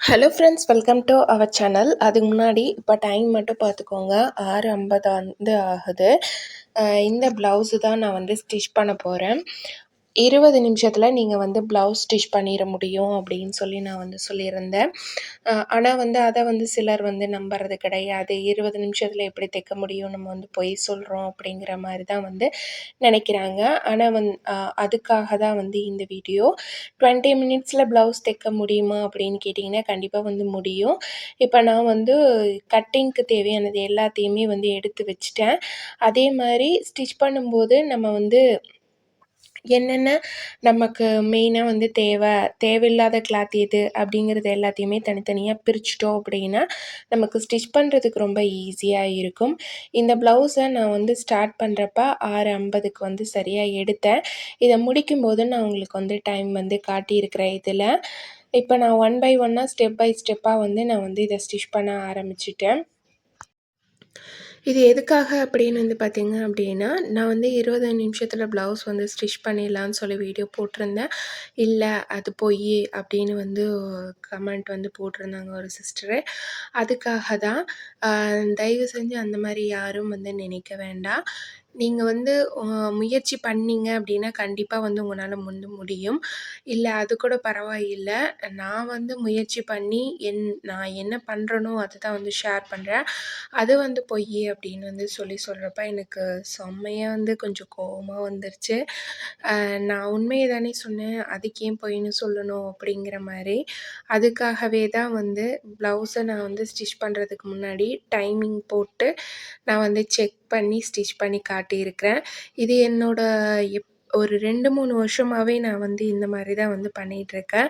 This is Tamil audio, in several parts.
Hello friends welcome to our channel அதுக்கு முன்னாடி இப்போ டைம் மட்டும் பார்த்துக்கோங்க. ஆறு ஐம்பது வந்து ஆகுது. இந்த ப்ளவுஸு தான் நான் வந்து ஸ்டிச் பண்ண போகிறேன் இருபது நிமிஷத்தில் நீங்கள் வந்து ப்ளவுஸ் ஸ்டிச் பண்ணிட முடியும் அப்படின்னு சொல்லி நான் வந்து சொல்லியிருந்தேன். ஆனால் வந்து அதை வந்து சிலர் வந்து நம்புறது கிடையாது. இருபது நிமிஷத்தில் எப்படி தைக்க முடியும் நம்ம வந்து பொய் சொல்கிறோம் அப்படிங்கிற மாதிரி தான் வந்து நினைக்கிறாங்க. ஆனால் வந் அதுக்காக தான் வந்து இந்த வீடியோ. டுவெண்ட்டி மினிட்ஸில் ப்ளவுஸ் தைக்க முடியுமா அப்படின்னு கேட்டிங்கன்னா கண்டிப்பாக வந்து முடியும். இப்போ நான் வந்து கட்டிங்க்கு தேவையானது எல்லாத்தையுமே வந்து எடுத்து வச்சுட்டேன். அதே மாதிரி ஸ்டிச் பண்ணும்போது நம்ம வந்து என்னென்ன நமக்கு மெயினாக வந்து தேவை தேவையில்லாத கிளாத் எது அப்படிங்கிறது எல்லாத்தையுமே தனித்தனியாக பிரிச்சுட்டோம் அப்படின்னா நமக்கு ஸ்டிச் பண்ணுறதுக்கு ரொம்ப ஈஸியாக இருக்கும். இந்த ப்ளவுஸை நான் வந்து ஸ்டார்ட் பண்ணுறப்ப ஆறு ஐம்பதுக்கு வந்து சரியாக எடுத்தேன். இதை முடிக்கும்போது நான் உங்களுக்கு வந்து டைம் வந்து காட்டியிருக்கிறேன் இதில். இப்போ நான் ஒன் பை ஒன்னாக ஸ்டெப் பை ஸ்டெப்பாக வந்து நான் வந்து இதை ஸ்டிச் பண்ண ஆரம்பிச்சிட்டேன். இது எதுக்காக அப்படின்னு வந்து பார்த்திங்க அப்படின்னா நான் வந்து இருபது நிமிஷத்தில் ப்ளவுஸ் வந்து ஸ்டிச் பண்ணிடலான்னு சொல்லி வீடியோ போட்டிருந்தேன். இல்லை அது போய் அப்படின்னு வந்து கமெண்ட் வந்து போட்டிருந்தாங்க ஒரு சிஸ்டரு அதுக்காக தான் தயவு செஞ்சு அந்த மாதிரி யாரும் வந்து நினைக்க வேண்டாம். நீங்கள் வந்து முயற்சி பண்ணீங்க அப்படின்னா கண்டிப்பாக வந்து உங்களால் வந்து முடியும். இல்லை அது கூட பரவாயில்லை. நான் வந்து முயற்சி பண்ணி என் நான் என்ன பண்ணுறனோ அதுதான் வந்து ஷேர் பண்ணுறேன் அது வந்து பொய் அப்படின்னு வந்து சொல்லி சொல்கிறப்ப எனக்கு செம்மையாக வந்து கொஞ்சம் கோபமாக வந்துருச்சு. நான் உண்மையை தானே சொன்னேன். அதுக்கு ஏன் பொய்ன்னு சொல்லணும் அப்படிங்கிற மாதிரி. அதுக்காகவே தான் வந்து ப்ளவுஸை நான் வந்து ஸ்டிச் பண்ணுறதுக்கு முன்னாடி டைமிங் போட்டு நான் வந்து செக் பண்ணி ஸ்டிச் பண்ணி காட்டியிருக்கிறேன். இது என்னோடய எப் ஒரு ரெண்டு மூணு வருஷமாகவே நான் வந்து இந்த மாதிரி தான் வந்து பண்ணிகிட்ருக்கேன்.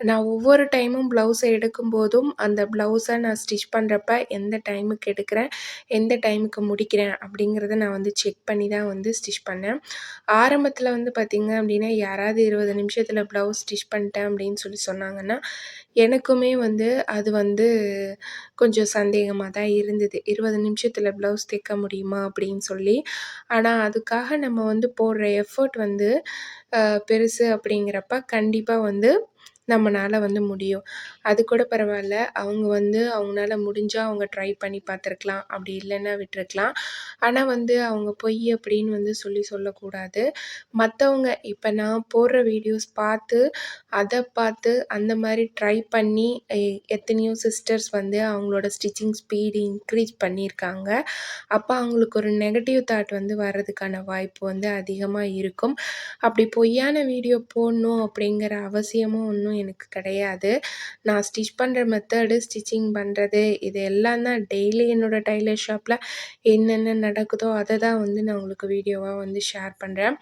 நான் ஒவ்வொரு டைமும் ப்ளவுஸை எடுக்கும்போதும் அந்த ப்ளவுஸை நான் ஸ்டிச் பண்ணுறப்ப எந்த டைமுக்கு எடுக்கிறேன் எந்த டைமுக்கு முடிக்கிறேன் அப்படிங்கிறத நான் வந்து செக் பண்ணி தான் வந்து ஸ்டிச் பண்ணேன். ஆரம்பத்தில் வந்து பார்த்திங்க அப்படின்னா யாராவது இருபது நிமிஷத்தில் ப்ளவுஸ் ஸ்டிச் பண்ணிட்டேன் அப்படின்னு சொல்லி சொன்னாங்கன்னா எனக்குமே வந்து அது வந்து கொஞ்சம் சந்தேகமாக தான் இருந்தது. இருபது நிமிஷத்தில் ப்ளவுஸ் தைக்க முடியுமா அப்படின்னு சொல்லி. ஆனால் அதுக்காக நம்ம வந்து போடுற எஃபர்ட் வந்து பெருசு அப்படிங்கிறப்ப கண்டிப்பாக வந்து நம்மளால வந்து முடியும். அது கூட பரவாயில்ல. அவங்க வந்து அவங்களால முடிஞ்சால் அவங்க ட்ரை பண்ணி பார்த்துருக்கலாம். அப்படி இல்லைன்னா விட்டுருக்கலாம். ஆனால் வந்து அவங்க பொய் அப்படின்னு வந்து சொல்லி சொல்லக்கூடாது. மற்றவங்க இப்போ நான் போடுற வீடியோஸ் பார்த்து அதை பார்த்து அந்த மாதிரி ட்ரை பண்ணி எத்தனையோ சிஸ்டர்ஸ் வந்து அவங்களோட ஸ்டிச்சிங் ஸ்பீடு இன்க்ரீஸ் பண்ணியிருக்காங்க. அப்போ அவங்களுக்கு ஒரு நெகட்டிவ் தாட் வந்து வர்றதுக்கான வாய்ப்பு வந்து அதிகமாக இருக்கும். அப்படி பொய்யான வீடியோ போடணும் அப்படிங்கிற அவசியமும் ஒன்றும் எனக்கு கிடையாது. நான் ஸ்டிச் பண்ணுற மெத்தடு ஸ்டிச்சிங் பண்ணுறது இது எல்லாம் தான் டெய்லி என்னோடய டைலர் ஷாப்பில் என்னென்ன நடக்குதோ அதை தான் வந்து நான் உங்களுக்கு வீடியோவாக வந்து ஷேர் பண்ணுறேன்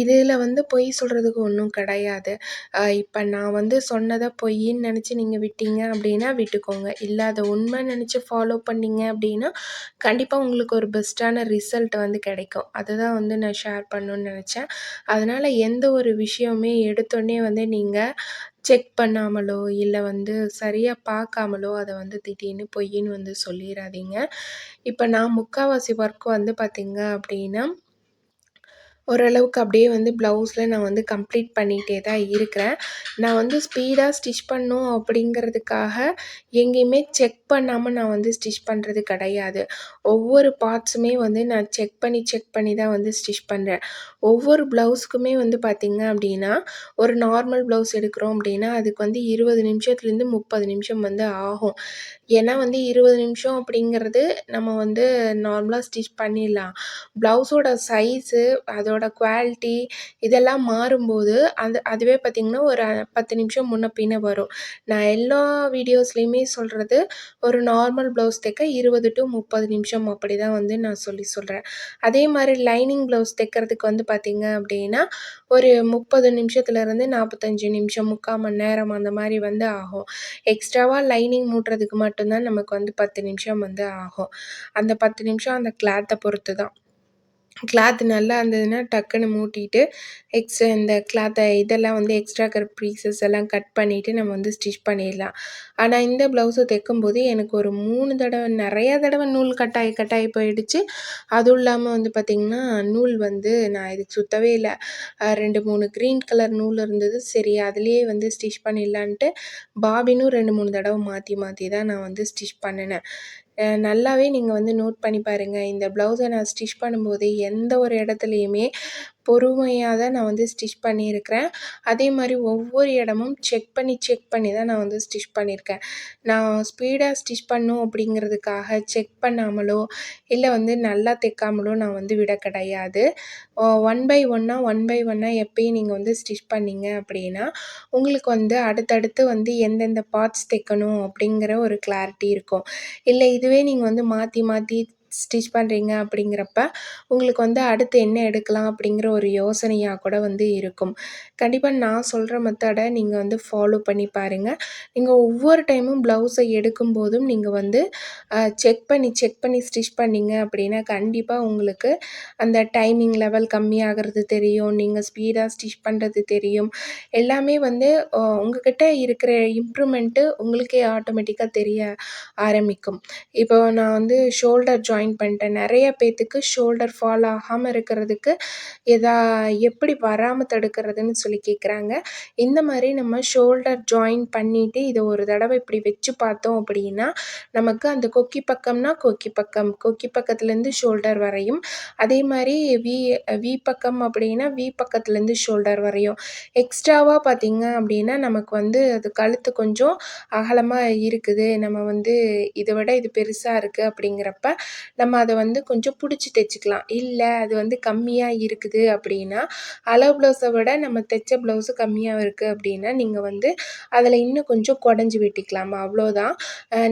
இதில் வந்து பொய் சொல்கிறதுக்கு ஒன்றும் கிடையாது. இப்போ நான் வந்து சொன்னதை பொய்ன்னு நினச்சி நீங்கள் விட்டீங்க அப்படின்னா விட்டுக்கோங்க. இல்லை அதை உண்மை நினச்சி ஃபாலோ பண்ணிங்க அப்படின்னா கண்டிப்பாக உங்களுக்கு ஒரு பெஸ்ட்டான ரிசல்ட் வந்து கிடைக்கும். அதுதான் வந்து நான் ஷேர் பண்ணணுன்னு நினச்சேன். அதனால் எந்த ஒரு விஷயமே எடுத்தோடனே வந்து நீங்கள் செக் பண்ணாமலோ இல்லை வந்து சரியாக பார்க்காமலோ அதை வந்து திடீர்னு பொய்ன்னு வந்து சொல்லிடாதீங்க இப்போ நான் முக்கால்வாசி ஒர்க் வந்து பார்த்திங்க அப்படின்னா ஓரளவுக்கு அப்படியே வந்து ப்ளவுஸில் நான் வந்து கம்ப்ளீட் பண்ணிகிட்டே தான் இருக்கிறேன். நான் வந்து ஸ்பீடாக ஸ்டிச் பண்ணும் அப்படிங்கிறதுக்காக எங்கேயுமே செக் பண்ணாமல் நான் வந்து ஸ்டிச் பண்ணுறது கிடையாது. ஒவ்வொரு பார்ட்ஸுமே வந்து நான் செக் பண்ணி செக் பண்ணி தான் வந்து ஸ்டிச் பண்ணுறேன். ஒவ்வொரு ப்ளவுஸுக்குமே வந்து பார்த்திங்க அப்படின்னா ஒரு நார்மல் ப்ளவுஸ் எடுக்கிறோம் அப்படின்னா அதுக்கு வந்து இருபது நிமிஷத்துலேருந்து முப்பது நிமிஷம் வந்து ஆகும். ஏன்னா வந்து இருபது நிமிஷம் அப்படிங்கிறது நம்ம வந்து நார்மலாக ஸ்டிச் பண்ணிடலாம். ப்ளவுஸோட சைஸு அதோட அதோட குவாலிட்டி இதெல்லாம் மாறும்போது அது அதுவே பார்த்திங்கன்னா ஒரு பத்து நிமிஷம் முன்ன பின்ன வரும். நான் எல்லா வீடியோஸ்லேயுமே சொல்கிறது ஒரு நார்மல் ப்ளவுஸ் தைக்க இருபது டு முப்பது நிமிஷம் அப்படி தான் வந்து நான் சொல்லி சொல்கிறேன் அதே மாதிரி லைனிங் ப்ளவுஸ் தைக்கிறதுக்கு வந்து பார்த்திங்க அப்படின்னா ஒரு முப்பது நிமிஷத்துலேருந்து நாற்பத்தஞ்சு நிமிஷம் முக்கால் மணி நேரம் அந்த மாதிரி வந்து ஆகும். எக்ஸ்ட்ராவாக லைனிங் மூட்டுறதுக்கு மட்டும்தான் நமக்கு வந்து பத்து நிமிஷம் வந்து ஆகும். அந்த பத்து நிமிஷம் அந்த கிளாத்தை பொறுத்து தான் கிளாத் நல்லா இருந்ததுன்னா டக்குன்னு மூட்டிட்டு எக்ஸ்ட்ரா இந்த கிளாத்தை இதெல்லாம் வந்து எக்ஸ்ட்ரா இருக்கிற பீசஸ் எல்லாம் கட் பண்ணிவிட்டு நம்ம வந்து ஸ்டிச் பண்ணிடலாம். ஆனால் இந்த ப்ளவுஸை தைக்கும்போது எனக்கு ஒரு மூணு தடவை நிறையா தடவை நூல் கட்டாயி கட்டாயி போயிடுச்சு. அதுவும் இல்லாமல் வந்து பார்த்திங்கன்னா நூல் வந்து நான் இதுக்கு சுற்றவே இல்லை. ரெண்டு மூணு க்ரீன் கலர் நூல் இருந்தது. சரி அதுலேயே வந்து ஸ்டிச் பண்ணிடலான்ட்டு பாபினும் ரெண்டு மூணு தடவை மாற்றி மாற்றி தான் நான் வந்து ஸ்டிச் பண்ணினேன். நல்லாவே நீங்கள் வந்து நோட் பண்ணி பாருங்கள் இந்த ப்ளவுஸை நான் ஸ்டிச் பண்ணும்போது எந்த ஒரு இடத்துலையுமே பொறுமையாக தான் நான் வந்து ஸ்டிச் பண்ணியிருக்கிறேன். அதே மாதிரி ஒவ்வொரு இடமும் செக் பண்ணி செக் பண்ணி தான் நான் வந்து ஸ்டிச் பண்ணியிருக்கேன். நான் ஸ்பீடாக ஸ்டிச் பண்ணும் அப்படிங்கிறதுக்காக செக் பண்ணாமலோ இல்லை வந்து நல்லா தைக்காமலோ நான் வந்து விட கிடையாது. ஒன் பை ஒன்னாக ஒன் பை ஒன்னாக எப்பயும் நீங்கள் வந்து ஸ்டிச் பண்ணிங்க அப்படின்னா உங்களுக்கு வந்து அடுத்தடுத்து வந்து எந்தெந்த பார்ட்ஸ் தைக்கணும் அப்படிங்கிற ஒரு கிளாரிட்டி இருக்கும். இல்லை இதுவே நீங்கள் வந்து மாற்றி மாற்றி ஸ்டிச் பண்ணுறீங்க அப்படிங்கிறப்ப உங்களுக்கு வந்து அடுத்து என்ன எடுக்கலாம் அப்படிங்கிற ஒரு யோசனையாக கூட வந்து இருக்கும். கண்டிப்பாக நான் சொல்கிற மெத்தடை நீங்கள் வந்து ஃபாலோ பண்ணி பாருங்கள் நீங்கள் ஒவ்வொரு டைமும் ப்ளவுஸை எடுக்கும்போதும் நீங்கள் வந்து செக் பண்ணி செக் பண்ணி ஸ்டிச் பண்ணிங்க அப்படின்னா கண்டிப்பாக உங்களுக்கு அந்த டைமிங் லெவல் கம்மியாகிறது தெரியும். நீங்கள் ஸ்பீடாக ஸ்டிச் பண்ணுறது தெரியும். எல்லாமே வந்து உங்ககிட்ட இருக்கிற இம்ப்ரூவ்மெண்ட்டு உங்களுக்கே ஆட்டோமேட்டிக்காக தெரிய ஆரம்பிக்கும். இப்போ நான் வந்து ஷோல்டர் ஜாயின் ஜாயின் பண்ணிட்டேன். நிறைய பேர்த்துக்கு ஷோல்டர் ஃபால் ஆகாமல் இருக்கிறதுக்கு எதா எப்படி வராமல் தடுக்கிறதுன்னு சொல்லி கேட்குறாங்க இந்த மாதிரி நம்ம ஷோல்டர் ஜாயின் பண்ணிவிட்டு இதை ஒரு தடவை இப்படி வச்சு பார்த்தோம் அப்படின்னா நமக்கு அந்த கொக்கி பக்கம்னா கொக்கி பக்கம் கொக்கி பக்கத்துலேருந்து ஷோல்டர் வரையும். அதே மாதிரி வி வி பக்கம் அப்படின்னா வி பக்கத்துலேருந்து ஷோல்டர் வரையும். எக்ஸ்ட்ராவாக பார்த்திங்க அப்படின்னா நமக்கு வந்து அது கழுத்து கொஞ்சம் அகலமாக இருக்குது. நம்ம வந்து இதை விட இது பெருசாக இருக்குது அப்படிங்கிறப்ப நம்ம அதை வந்து கொஞ்சம் பிடிச்சி தைச்சிக்கலாம். இல்லை அது வந்து கம்மியாக இருக்குது அப்படின்னா அளவு ப்ளவுஸை விட நம்ம தைச்ச ப்ளவுஸு கம்மியாக இருக்குது அப்படின்னா நீங்கள் வந்து அதில் இன்னும் கொஞ்சம் குடஞ்சி வெட்டிக்கலாம். அவ்வளோதான்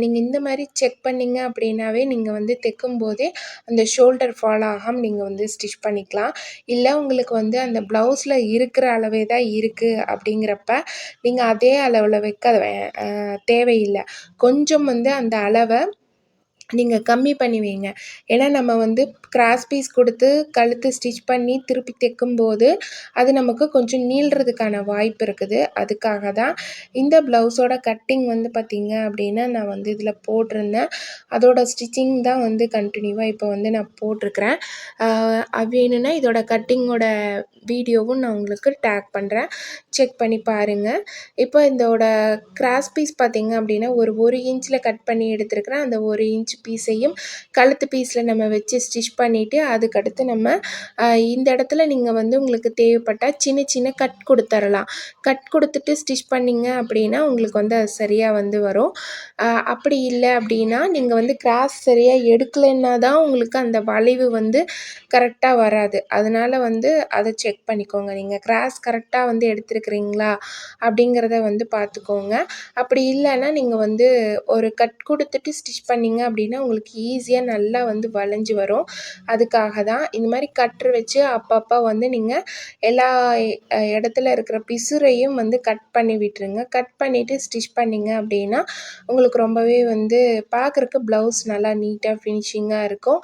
நீங்கள் இந்த மாதிரி செக் பண்ணிங்க அப்படின்னாவே நீங்கள் வந்து தைக்கும் போதே அந்த ஷோல்டர் ஃபால் ஆகாமல் நீங்கள் வந்து ஸ்டிச் பண்ணிக்கலாம். இல்லை உங்களுக்கு வந்து அந்த ப்ளவுஸில் இருக்கிற அளவே தான் இருக்குது அப்படிங்கிறப்ப நீங்கள் அதே அளவில் வைக்க தேவையில்லை. கொஞ்சம் வந்து அந்த அளவை நீங்கள் கம்மி பண்ணி வைங்க. ஏன்னா நம்ம வந்து கிராஸ் பீஸ் கொடுத்து கழுத்து ஸ்டிச் பண்ணி திருப்பி தைக்கும்போது அது நமக்கு கொஞ்சம் நீள்றதுக்கான வாய்ப்பு இருக்குது. அதுக்காக தான் இந்த ப்ளவுஸோட கட்டிங் வந்து பார்த்திங்க அப்படின்னா நான் வந்து இதில் போட்டிருந்தேன். அதோட ஸ்டிச்சிங் தான் வந்து கண்டினியூவாக இப்போ வந்து நான் போட்டிருக்கிறேன். வேணும்னா இதோட கட்டிங்கோட வீடியோவும் நான் உங்களுக்கு டேக் பண்ணுறேன் செக் பண்ணி பாருங்கள் இப்போ இதோட கிராஸ் பீஸ் பார்த்திங்க அப்படின்னா ஒரு ஒரு இன்ச்சில் கட் பண்ணி எடுத்துருக்கிறேன். அந்த ஒரு இன்ச் பீஸையும் கழுத்து பீஸில் நம்ம வச்சு ஸ்டிச் பண்ணிவிட்டு அதுக்கடுத்து நம்ம இந்த இடத்துல நீங்கள் வந்து உங்களுக்கு தேவைப்பட்டால் சின்ன சின்ன கட் கொடுத்துர்லாம். கட் கொடுத்துட்டு ஸ்டிச் பண்ணிங்க அப்படின்னா உங்களுக்கு வந்து அது சரியாக வந்து வரும். அப்படி இல்லை அப்படின்னா நீங்கள் வந்து கிராஸ் சரியாக எடுக்கலைன்னா தான் உங்களுக்கு அந்த வளைவு வந்து கரெக்டாக வராது. அதனால் வந்து அதை செக் பண்ணிக்கோங்க. நீங்கள் கிராஸ் கரெக்டாக வந்து எடுத்துருக்குறீங்களா அப்படிங்கிறத வந்து பார்த்துக்கோங்க. அப்படி இல்லைன்னா நீங்கள் வந்து ஒரு கட் கொடுத்துட்டு ஸ்டிச் பண்ணிங்க அப்படின்னா உங்களுக்கு ஈஸியாக நல்லா வந்து வளைஞ்சு வரும். அதுக்காக தான் இந்த மாதிரி கட்ரு வச்சு அப்பப்போ வந்து நீங்கள் எல்லா இடத்துல இருக்கிற பிசுரையும் வந்து கட் பண்ணி விட்டுருங்க. கட் பண்ணிவிட்டு ஸ்டிச் பண்ணிங்க அப்படின்னா உங்களுக்கு ரொம்பவே வந்து பார்க்குறக்கு ப்ளவுஸ் நல்லா நீட்டாக ஃபினிஷிங்காக இருக்கும்.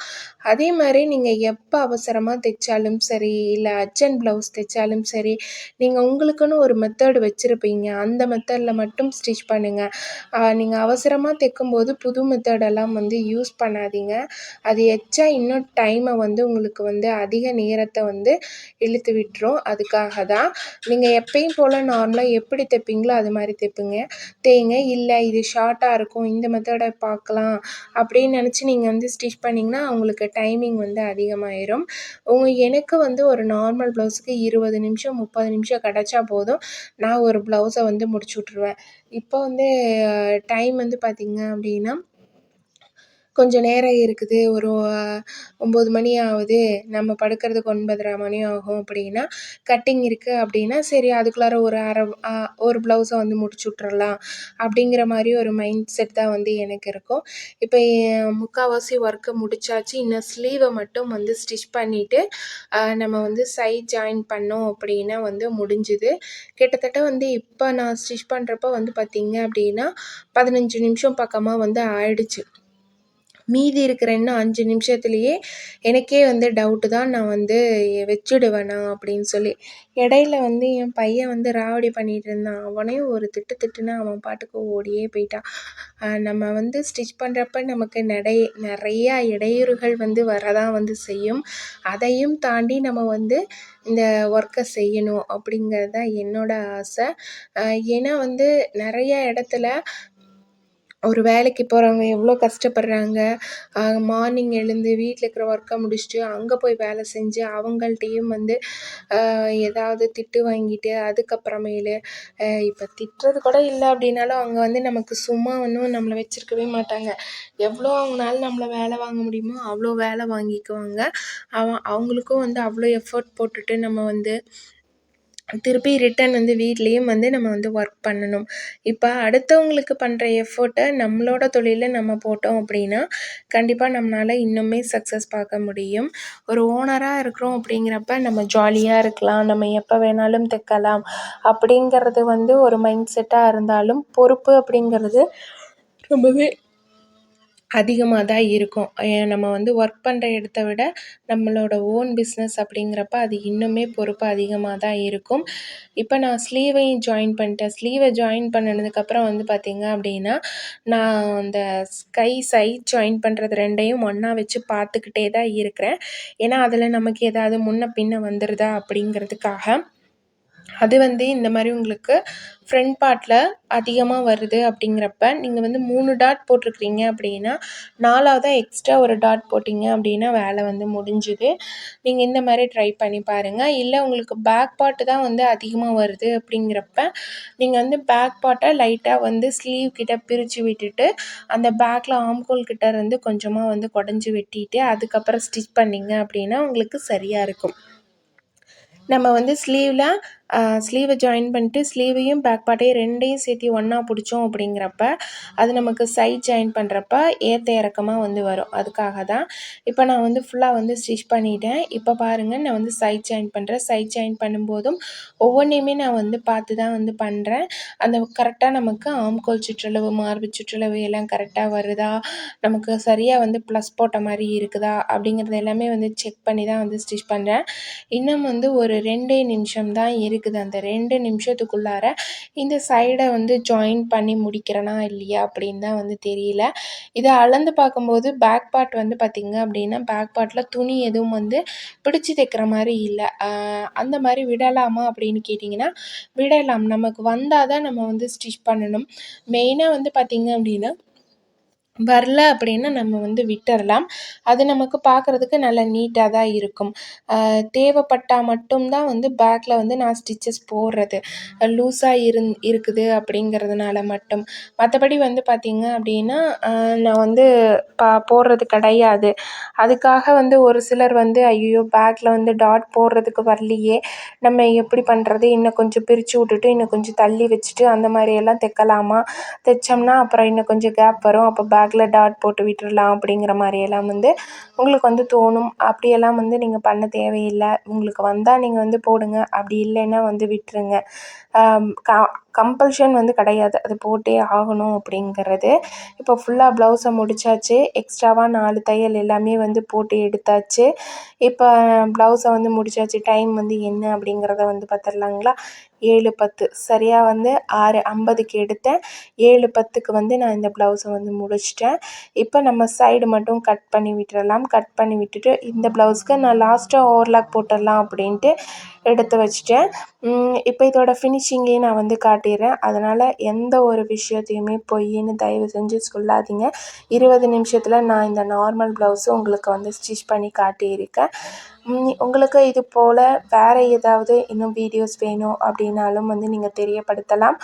அதே மாதிரி நீங்கள் எப்போ அவசரமாக தைச்சாலும் சரி இல்லை அர்ஜென்ட் ப்ளவுஸ் தைச்சாலும் சரி நீங்கள் உங்களுக்குன்னு ஒரு மெத்தடு வச்சுருப்பீங்க. அந்த மெத்தடில் மட்டும் ஸ்டிச் பண்ணுங்கள் நீங்கள் அவசரமாக தைக்கும்போது புது மெத்தடெல்லாம் வந்து வந்து யூஸ் பண்ணாதீங்க. அது எச்சா இன்னும் டைமை வந்து உங்களுக்கு வந்து அதிக நேரத்தை வந்து இழுத்து விட்டுரும். அதுக்காக தான் நீங்கள் எப்பயும் போல் நார்மலாக எப்படி தைப்பீங்களோ அது மாதிரி தைப்புங்க. தேய்ங்க இல்லை இது ஷார்ட்டாக இருக்கும் இந்த மெத்தடை பார்க்கலாம் அப்படின்னு நினச்சி நீங்கள் வந்து ஸ்டிச் பண்ணிங்கன்னா உங்களுக்கு டைமிங் வந்து அதிகமாயிரும். உங்கள் எனக்கு வந்து ஒரு நார்மல் ப்ளவுஸுக்கு இருபது நிமிஷம் முப்பது நிமிஷம் கிடச்சா போதும். நான் ஒரு ப்ளவுஸை வந்து முடிச்சு விட்ருவேன் இப்போ வந்து டைம் வந்து பார்த்திங்க அப்படின்னா கொஞ்சம் நேரம் இருக்குது. ஒரு ஒம்பது மணி ஆகுது. நம்ம படுக்கிறதுக்கு ஒன்பதரை மணி ஆகும் அப்படின்னா கட்டிங் இருக்குது அப்படின்னா சரி அதுக்குள்ளார ஒரு அரை ஒரு ப்ளவுஸை வந்து முடிச்சு விட்றலாம் அப்படிங்கிற மாதிரி ஒரு மைண்ட் செட் தான் வந்து எனக்கு இருக்கும். இப்போ முக்கால்வாசி ஒர்க்கை முடிச்சாச்சு. இன்னும் ஸ்லீவை மட்டும் வந்து ஸ்டிச் பண்ணிவிட்டு நம்ம வந்து சைட் ஜாயின் பண்ணோம் அப்படின்னா வந்து முடிஞ்சுது. கிட்டத்தட்ட வந்து இப்போ நான் ஸ்டிச் பண்ணுறப்ப வந்து பார்த்திங்க அப்படின்னா பதினஞ்சு நிமிஷம் பக்கமாக வந்து ஆயிடுச்சு. மீதி இருக்கிற இன்னும் அஞ்சு நிமிஷத்துலேயே எனக்கே வந்து டவுட்டு தான் நான் வந்து வச்சுடுவேனா அப்படின்னு சொல்லி. இடையில வந்து என் பையன் வந்து ராவடி பண்ணிகிட்டு இருந்தான். அவனையும் ஒரு திட்டு திட்டுனா அவன் பாட்டுக்கு ஓடியே போயிட்டான். நம்ம வந்து ஸ்டிச் பண்ணுறப்ப நமக்கு நடை நிறையா இடையூறுகள் வந்து வரதான் வந்து செய்யும். அதையும் தாண்டி நம்ம வந்து இந்த ஒர்க்கை செய்யணும் அப்படிங்கிறது தான் என்னோடய ஆசை ஏன்னா வந்து நிறைய இடத்துல ஒரு வேலைக்கு போகிறவங்க எவ்வளோ கஷ்டப்படுறாங்க. மார்னிங் எழுந்து வீட்டில் இருக்கிற ஒர்க்கை முடிச்சுட்டு அங்கே போய் வேலை செஞ்சு அவங்கள்ட்டையும் வந்து ஏதாவது திட்டு வாங்கிட்டு அதுக்கப்புறமேலு இப்போ திட்டுறது கூட இல்லை அப்படின்னாலும் அவங்க வந்து நமக்கு சும்மா ஒன்றும் நம்மளை வச்சுருக்கவே மாட்டாங்க. எவ்வளோ அவங்களால நம்மளை வேலை வாங்க முடியுமோ அவ்வளோ வேலை வாங்கிக்குவாங்க. அவன் அவங்களுக்கும் வந்து அவ்வளோ எஃபர்ட் போட்டுட்டு நம்ம வந்து திருப்பி ரிட்டன் வந்து வீட்லேயும் வந்து நம்ம வந்து ஒர்க் பண்ணணும். இப்போ அடுத்தவங்களுக்கு பண்ணுற எஃபோர்ட்டை நம்மளோட தொழிலில் நம்ம போட்டோம் அப்படின்னா கண்டிப்பாக நம்மளால் இன்னுமே சக்ஸஸ் பார்க்க முடியும். ஒரு ஓனராக இருக்கிறோம் அப்படிங்கிறப்ப நம்ம ஜாலியாக இருக்கலாம் நம்ம எப்போ வேணாலும் தைக்கலாம். அப்படிங்கிறது வந்து ஒரு மைண்ட் செட்டாக இருந்தாலும் பொறுப்பு அப்படிங்கிறது ரொம்பவே அதிகமாக தான் இருக்கும். நம்ம வந்து ஒர்க் பண்ணுற இடத்த விட நம்மளோட ஓன் பிஸ்னஸ் அப்படிங்கிறப்ப அது இன்னுமே பொறுப்பு அதிகமாக தான் இருக்கும். இப்போ நான் ஸ்லீவையும் ஜாயின் பண்ணிட்டேன். ஸ்லீவை ஜாயின் பண்ணினதுக்கப்புறம் வந்து பார்த்திங்க அப்படின்னா நான் அந்த ஸ்கை சைட் ஜாயின் பண்ணுறது ரெண்டையும் ஒன்றா வச்சு பார்த்துக்கிட்டே தான் இருக்கிறேன். ஏன்னா அதில் நமக்கு ஏதாவது முன்ன பின்ன வந்துடுதா அப்படிங்கிறதுக்காக. அது வந்து இந்த மாதிரி உங்களுக்கு ஃப்ரண்ட் பார்ட்டில் அதிகமாக வருது அப்படிங்கிறப்ப நீங்கள் வந்து மூணு டாட் போட்டிருக்கிறீங்க அப்படின்னா நாலாவதாக எக்ஸ்ட்ரா ஒரு டாட் போட்டிங்க அப்படின்னா வேலை வந்து முடிஞ்சுது. நீங்கள் இந்த மாதிரி ட்ரை பண்ணி பாருங்கள் இல்லை உங்களுக்கு பேக் பார்ட்டு தான் வந்து அதிகமாக வருது அப்படிங்கிறப்ப நீங்கள் வந்து பேக் பார்ட்டை லைட்டாக வந்து ஸ்லீவ் கிட்ட பிரித்து விட்டுட்டு அந்த பேக்கில் ஆம்கோல் கிட்ட இருந்து கொஞ்சமாக வந்து குடஞ்சி வெட்டிட்டு அதுக்கப்புறம் ஸ்டிச் பண்ணிங்க அப்படின்னா உங்களுக்கு சரியாக இருக்கும். நம்ம வந்து ஸ்லீவில் ஸ்லீவை ஜாயின் பண்ணிட்டு ஸ்லீவையும் பேக் பார்ட்டையும் ரெண்டையும் சேர்த்து ஒன்றா பிடிச்சோம் அப்படிங்கிறப்ப அது நமக்கு சைட் ஜாயின் பண்ணுறப்ப ஏற்ற இறக்கமாக வந்து வரும். அதுக்காக தான் இப்போ நான் வந்து ஃபுல்லாக வந்து ஸ்டிச் பண்ணிட்டேன். இப்போ பாருங்கள் நான் வந்து சைட் ஜாயின் பண்ணுறேன் சைட் ஜாயின் பண்ணும்போதும் ஒவ்வொன்றையுமே நான் வந்து பார்த்து தான் வந்து பண்ணுறேன் அந்த கரெக்டாக நமக்கு ஆம்கோல் சுற்றளவு மார்பு சுற்றளவு எல்லாம் கரெக்டாக வருதா? நமக்கு சரியாக வந்து ப்ளஸ் போட்ட மாதிரி இருக்குதா? அப்படிங்கிறது எல்லாமே வந்து செக் பண்ணி தான் வந்து ஸ்டிச் பண்ணுறேன் இன்னும் வந்து ஒரு ரெண்டே நிமிஷம் தான் இருக்குது. அந்த ரெண்டு நிமிஷத்துக்குள்ளார இந்த சைடை வந்து ஜாயின் பண்ணி முடிக்கிறேனா இல்லையா அப்படின்னு தான் வந்து தெரியல. இதை அளந்து பார்க்கும்போது பேக் பார்ட் வந்து பார்த்திங்க அப்படின்னா பேக் பார்ட்டில் துணி எதுவும் வந்து பிடிச்சி தைக்கிற மாதிரி இல்லை. அந்த மாதிரி விடலாமா அப்படின்னு கேட்டிங்கன்னா விடலாம். நமக்கு வந்தால் தான் நம்ம வந்து ஸ்டிச் பண்ணணும். மெயினாக வந்து பார்த்திங்க அப்படின்னா வரல அப்படின்னா நம்ம வந்து விட்டுறலாம். அது நமக்கு பார்க்குறதுக்கு நல்லா நீட்டாக தான் இருக்கும். தேவைப்பட்டால் மட்டும்தான் வந்து பேக்கில் வந்து நான் ஸ்டிச்சஸ் போடுறது. லூஸாக இருந் இருக்குது அப்படிங்கிறதுனால மட்டும். மற்றபடி வந்து பார்த்திங்க அப்படின்னா நான் வந்து பா போடுறது கிடையாது. அதுக்காக வந்து ஒரு சிலர் வந்து ஐயோ பேக்கில் வந்து டாட் போடுறதுக்கு வரலையே. நம்ம எப்படி பண்ணுறது இன்னும் கொஞ்சம் பிரித்து விட்டுட்டு இன்னும் கொஞ்சம் தள்ளி வச்சுட்டு அந்த மாதிரியெல்லாம் தைக்கலாமா? தைச்சோம்னா அப்புறம் இன்னும் கொஞ்சம் கேப் வரும். அப்போ பேக் பேக்கில் டாட் போட்டு விட்டுடலாம் அப்படிங்கிற மாதிரியெல்லாம் வந்து உங்களுக்கு வந்து தோணும். அப்படியெல்லாம் வந்து நீங்கள் பண்ண தேவையில்லை. உங்களுக்கு வந்தால் நீங்கள் வந்து போடுங்க. அப்படி இல்லைன்னா வந்து விட்டுருங்க. கா கம்பல்ஷன் வந்து கிடையாது. அது போட்டே ஆகணும் அப்படிங்கிறது. இப்போ ஃபுல்லாக ப்ளவுஸை முடித்தாச்சு எக்ஸ்ட்ராவாக நாலு தையல் எல்லாமே வந்து போட்டு எடுத்தாச்சு. இப்போ ப்ளவுஸை வந்து முடித்தாச்சு டைம் வந்து என்ன அப்படிங்கிறத வந்து பார்த்துடலாங்களா? ஏழு பத்து. சரியாக வந்து ஆறு ஐம்பதுக்கு எடுத்தேன். ஏழு பத்துக்கு வந்து நான் இந்த ப்ளவுஸை வந்து முடிச்சிட்டேன். இப்போ நம்ம சைடு மட்டும் கட் பண்ணி விட்டுறலாம். கட் பண்ணி விட்டுட்டு இந்த ப்ளவுஸ்க்கு நான் லாஸ்ட்டாக ஓவர்லாக் போட்டுடலாம் அப்படின்ட்டு எடுத்து வச்சுட்டேன். இப்போ இதோட ஃபினிஷிங்கையும் நான் வந்து காட்டிடுறேன். அதனால் எந்த ஒரு விஷயத்தையுமே பொய்ன்னு தயவு செஞ்சு சொல்லாதீங்க. இருபது நிமிஷத்தில் நான் இந்த நார்மல் ப்ளவுஸும் உங்களுக்கு வந்து ஸ்டிச் பண்ணி காட்டியிருக்கேன். உங்களுக்கு இது போல் வேறு ஏதாவது இன்னும் வீடியோஸ் வேணும் அப்படின்னாலும் வந்து நீங்கள் தெரியப்படுத்தலாம்.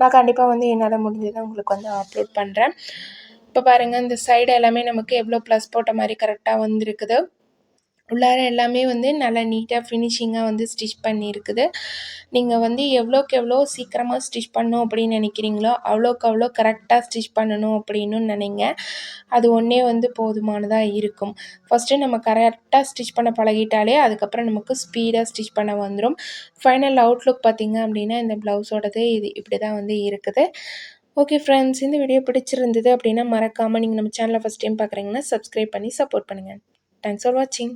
நான் கண்டிப்பாக வந்து என்னால் முடிஞ்சதை உங்களுக்கு வந்து அப்லோட் பண்ணுறேன் இப்போ பாருங்கள் இந்த சைடு எல்லாமே நமக்கு எவ்வளோ ப்ளஸ் போட்ட மாதிரி கரெக்டாக வந்திருக்குது. உள்ளார எல்லாமே வந்து நல்லா நீட்டாக ஃபினிஷிங்காக வந்து ஸ்டிச் பண்ணியிருக்குது. நீங்கள் வந்து எவ்வளோக்கு எவ்வளோ சீக்கிரமாக ஸ்டிச் பண்ணணும் அப்படின்னு நினைக்கிறீங்களோ அவ்வளோக்கு அவ்வளோ கரெக்டாக ஸ்டிச் பண்ணணும் அப்படின்னு நினைங்க. அது ஒன்றே வந்து போதுமானதாக இருக்கும். ஃபஸ்ட்டு நம்ம கரெக்டாக ஸ்டிச் பண்ண பழகிட்டாலே அதுக்கப்புறம் நமக்கு ஸ்பீடாக ஸ்டிச் பண்ண வந்துடும் ஃபைனல் அவுட்லுக் பார்த்திங்க அப்படின்னா இந்த ப்ளவுஸோடது இது இப்படி தான் வந்து இருக்குது. ஓகே ஃப்ரெண்ட்ஸ் இந்த வீடியோ பிடிச்சிருந்தது அப்படின்னா மறக்காமல் நீங்கள் நம்ம சேனலை ஃபஸ்ட் டைம் பார்க்குறீங்கன்னா சப்ஸ்கிரைப் பண்ணி சப்போர்ட் பண்ணுங்கள் தேங்க்ஸ் ஃபார் வாட்சிங்